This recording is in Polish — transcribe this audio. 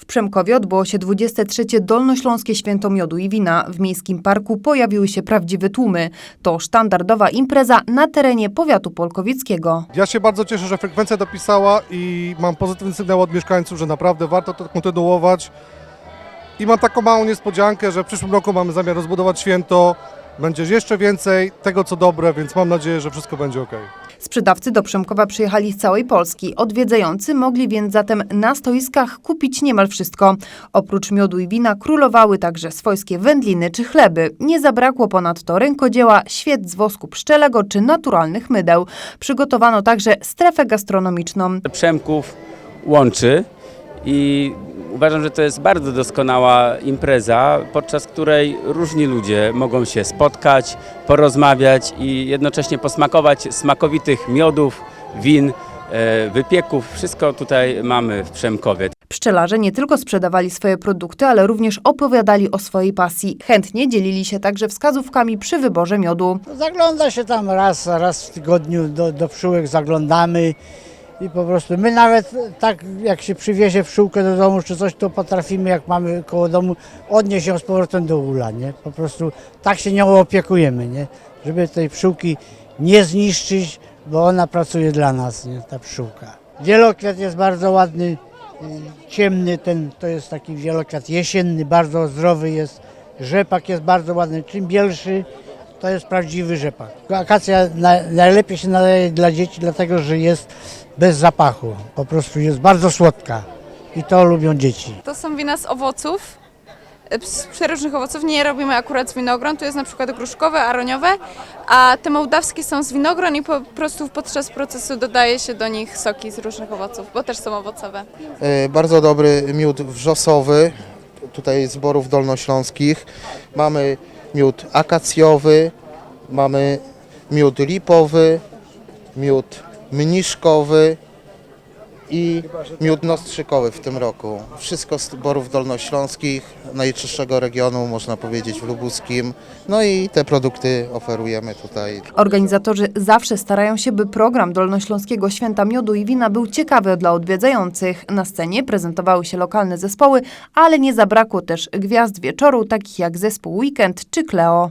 W Przemkowie odbyło się 23. Dolnośląskie Święto Miodu i Wina. W Miejskim Parku pojawiły się prawdziwe tłumy. To sztandardowa impreza na terenie powiatu polkowickiego. Ja się bardzo cieszę, że frekwencja dopisała i mam pozytywny sygnał od mieszkańców, że naprawdę warto to kontynuować. I mam taką małą niespodziankę, że w przyszłym roku mamy zamiar rozbudować święto. Będzie jeszcze więcej tego, co dobre, więc mam nadzieję, że wszystko będzie ok. Sprzedawcy do Przemkowa przyjechali z całej Polski. Odwiedzający mogli więc zatem na stoiskach kupić niemal wszystko. Oprócz miodu i wina królowały także swojskie wędliny czy chleby. Nie zabrakło ponadto rękodzieła, świec z wosku pszczelego czy naturalnych mydeł. Przygotowano także strefę gastronomiczną. Przemków łączy i uważam, że to jest bardzo doskonała impreza, podczas której różni ludzie mogą się spotkać, porozmawiać i jednocześnie posmakować smakowitych miodów, win, e, wypieków. Wszystko tutaj mamy w Przemkowie. Pszczelarze nie tylko sprzedawali swoje produkty, ale również opowiadali o swojej pasji. Chętnie dzielili się także wskazówkami przy wyborze miodu. Zagląda się tam raz, raz w tygodniu do, do pszczółek, zaglądamy i po prostu my nawet tak jak się przywiezie pszczółkę do domu czy coś, to potrafimy jak mamy koło domu odnieść ją z powrotem do ula, nie? Po prostu tak się nią opiekujemy, nie? Żeby tej pszczółki nie zniszczyć, bo ona pracuje dla nas, nie? Ta pszczółka. Wielokwiat jest bardzo ładny, y, ciemny, ten to jest taki wielokwiat jesienny, bardzo zdrowy jest. Rzepak jest bardzo ładny, czym bielszy, to jest prawdziwy rzepak. Akacja na, najlepiej się nadaje dla dzieci, dlatego że jest bez zapachu. Po prostu jest bardzo słodka i to lubią dzieci. To są wina z owoców, e, z przeróżnych owoców. Nie robimy akurat z winogron, tu jest na przykład gruszkowe, aroniowe, a te mołdawskie są z winogron i po prostu podczas procesu dodaje się do nich soki z różnych owoców, bo też są owocowe. E, Bardzo dobry miód wrzosowy, tutaj z borów dolnośląskich. Mamy miód akacjowy, mamy miód lipowy, miód mniszkowy i miód nostrzykowy w tym roku. Wszystko z borów dolnośląskich, najczystszego regionu, można powiedzieć, w lubuskim. No i te produkty oferujemy tutaj. Organizatorzy zawsze starają się, by program Dolnośląskiego Święta Miodu i Wina był ciekawy dla odwiedzających. Na scenie prezentowały się lokalne zespoły, ale nie zabrakło też gwiazd wieczoru, takich jak zespół Weekend czy Kleo.